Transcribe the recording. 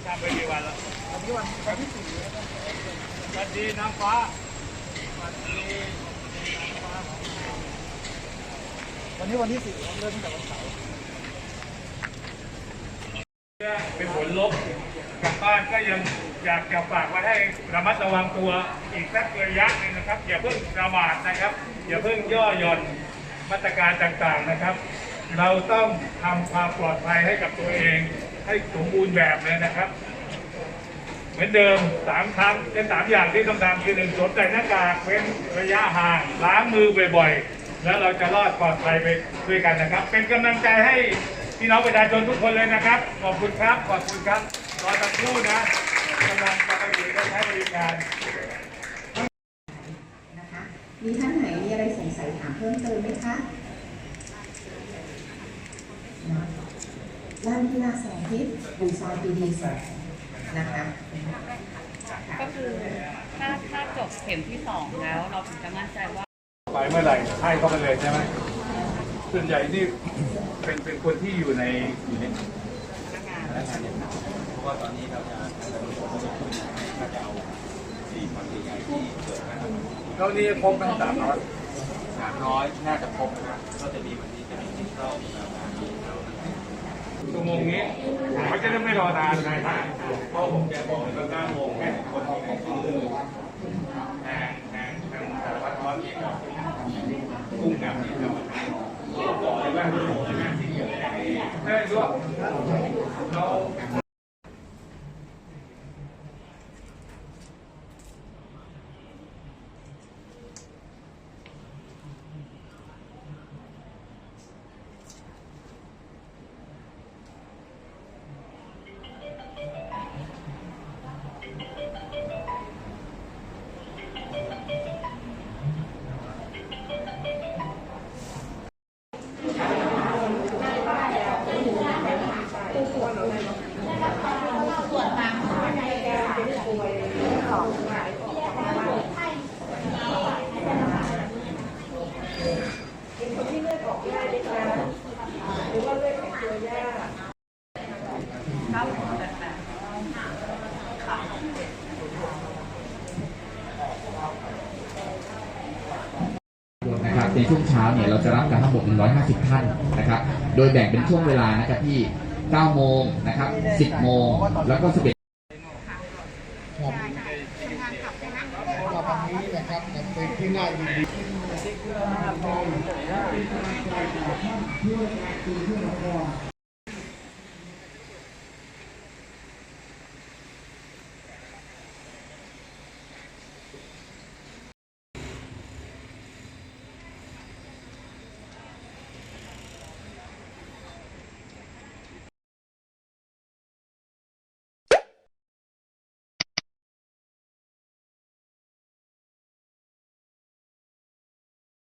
นี่ทำไปกี่วันแล้ววันนี้วันวันที่สี่วัสดีนางฟ้าสวัสดีวันนี้วันที่สี่เริ่มตั้งแต่วันเสาร์เป็นผลลบกลับบ้านก็ยังอยากจะฝากไว้ให้ระมัดระวังตัวอีกสักระยะหนึงนะครับ อย่าเพิ่งประมาทนะครับ อย่าเพิ่งย่อหย่อนมาตรการต่างๆนะครับ เราต้องทำความปลอดภัยให้กับตัวเอง ให้สมบูรณ์แบบเลยนะครับ เหมือนเดิมสามครั้งเป็นสามอย่างที่ต้องทำคือหนึ่งสวมใส่หน้ากากเว้นระยะห่างล้างมือบ่อยๆ แล้วเราจะรอดปลอดภัยไปด้วยกันนะครับ เป็นกำลังใจให้พี่น้องประชาชนทุกคนเลยนะครับ ขอบคุณครับ ขอบคุณครับรอสักครู่นะกำลังจะไปถึงการใช้บริการนะคะมีท่านไหนมีอะไรสงสัยถามเพิ่มเติมไหมคะ ด้านที่หน้าแสงทิศบูซอยปีดีสองนะคะก็คือถ้าถ้าจบเข็มที่สองแล้ว เราถึงจะมั่นใจว่า ไปเมื่อไหร่ให้เข้าไปเลยใช่ไหมส่วนใหญ่นี่เป็นเป็นคนที่อยู่ในอยู่ในพนักงานเพราะว่าตอนนี้เราจะเราจะเราจะขึ้นถ้าจะเอาสี่พันใหญ่ๆที่เกิดนะครับเท่านี้ครบไหมสามร้อยสามร้อยน่าจะครบนะครับก็จะมีวันนี้จะมีที่รอบประมาณนี้เราชั่วโมงนี้เขาจะได้ไม่รอนานไงครับเพราะผมแกบอกเลยว่าเก้าโมงแค่คนออกของคือแทนแทงแทงสารวัตรร้อนเองครับกุ้งแบบนี้เราบอกเลยว่าได้ด้วยเรา เก้าถึงแปดแปดนะครับในช่วงเช้าเนี่ยเราจะรับกันทั้งหมด150 ท่านนะครับ โดยแบ่งเป็นช่วงเวลานะครับที่ 9 โมงนะครับ 10 โมง แล้วก็ 11เราวันนี้นะครับเป็นที่น่ายินดี